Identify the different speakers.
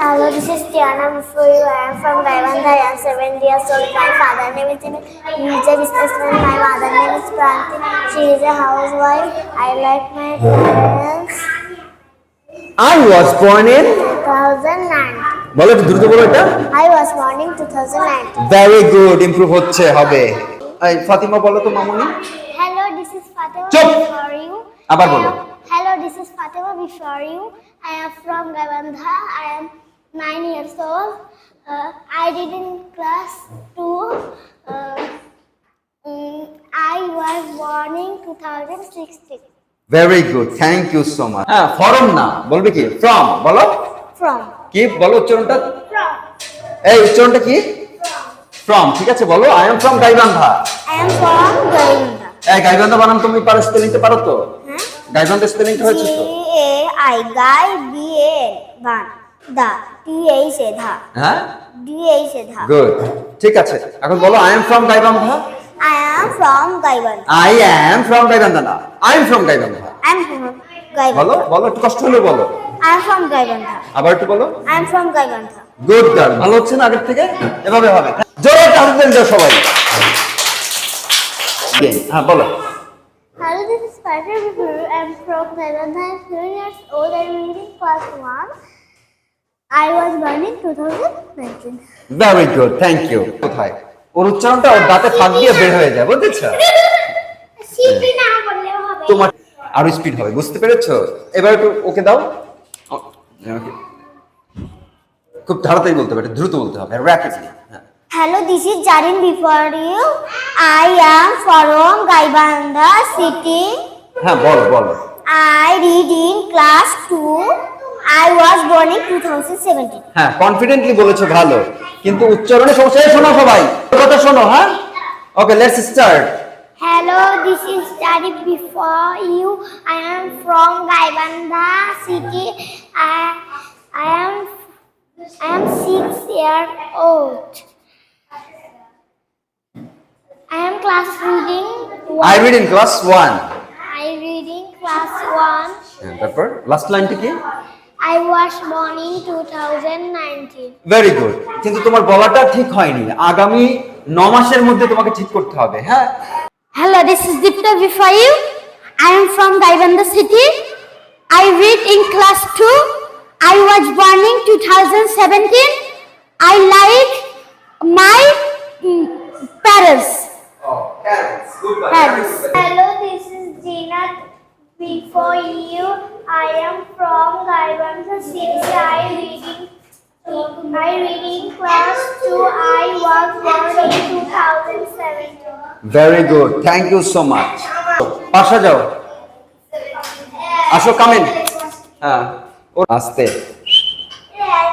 Speaker 1: Hello, this is Tiana you. I am from Gaivandha. I am seven years old. My father name is he is a businessman. My mother name is Pranti. She is a housewife. I like my parents.
Speaker 2: I was born in
Speaker 1: 2009.
Speaker 2: বলো একটু দ্রুত বলো এটা
Speaker 1: I was born in 2009.
Speaker 2: Very good improve হচ্ছে হবে এই ফাতিমা বলো তো মামুনি
Speaker 1: Hello, this is Fatima you.
Speaker 2: আবার বলো।
Speaker 1: Hello, this is Fatima before you. I am from Gaivandha. I am nine years old. Uh, I did in class two. Uh, mm, I was born in 2016.
Speaker 2: Very good thank you so much হ্যাঁ from না বলবে কি? From বলো।
Speaker 1: From.
Speaker 2: কি বলো উচ্চারণটা? এই উচ্চারণটা কি? ফ্রম ঠিক আছে বলো। I am from Gaibandha
Speaker 1: I am from Gaivandha.
Speaker 2: এই গাইবান্ধা বানাম তুমি পারো স্পেলিংটা পারো তো? গাইবান্ধা স্পেলিংটা হয়েছে তো?
Speaker 1: A I Gai B A N Da. T H A Dha.
Speaker 2: হ্যাঁ. গুড ঠিক আছে এখন বলো I am from Gaibandha
Speaker 1: I am from Gaivandha.
Speaker 2: I am from Gaibandha না I am from Gaibandha
Speaker 1: I am from Gaivandha.
Speaker 2: বলো বলো একটু কষ্ট হলে বলো
Speaker 1: I am from Gaivandha.
Speaker 2: আবার একটু বলো
Speaker 1: I am from Gaivandha.
Speaker 2: Good girl ভালো হচ্ছে না আগের থেকে এভাবে হবে জোরে টান দেন সবাই হ্যাঁ বলো
Speaker 1: Hello, this is Parker Bipuru. I am from Gaivandha. I am seven years old. I am reading class one. I was born in 2019.
Speaker 2: Very good thank you কোথায়? ওর উচ্চারণটা ওর দাঁতে ফাঁক দিয়ে বের হয়ে যায় বুঝেছ?
Speaker 1: সিটি না বললেও হবে।
Speaker 2: তোমার আরও স্পিড হবে বুঝতে পেরেছ? এবার একটু ওকে দাও। ও- খুব তাড়াতাড়ি বলতে হবে দ্রুত বলতে হবে rapidly
Speaker 1: Hello, this is Jarin before you. I am from Gaivandha city.
Speaker 2: হ্যাঁ বলো বলো।
Speaker 1: I read in class 2. I was born in 2017.
Speaker 2: হ্যাঁ কনফিডেন্টলি বলেছ ভালো কিন্তু উচ্চারণে সমস্যা শোনো সবাই কথা শোনো হ্যাঁ okay let's start
Speaker 1: Hello, this is Jarin before you. I am from Gaivandha city. I, I am I am six years old. I am class reading. One.
Speaker 2: I read in class one
Speaker 1: I reading class one.
Speaker 2: তারপর last লাইনটা কি
Speaker 1: I was born in 2019.
Speaker 2: Very good কিন্তু তোমার বলাটা ঠিক হয়নি আগামী ন মাসের মধ্যে তোমাকে ঠিক করতে হবে হ্যাঁ
Speaker 1: Hello, this is Dipta before you. I am from Gaivandha city. I read in class 2. I was born in 2017. I like my mm, parents. Parents. Hello, this is Gina before you. I am from Gaivandha city. I reading I reading class 2. I was born in 2017.
Speaker 2: Very good thank you so much পাশা যাও আসো come in হ্যাঁ আসতে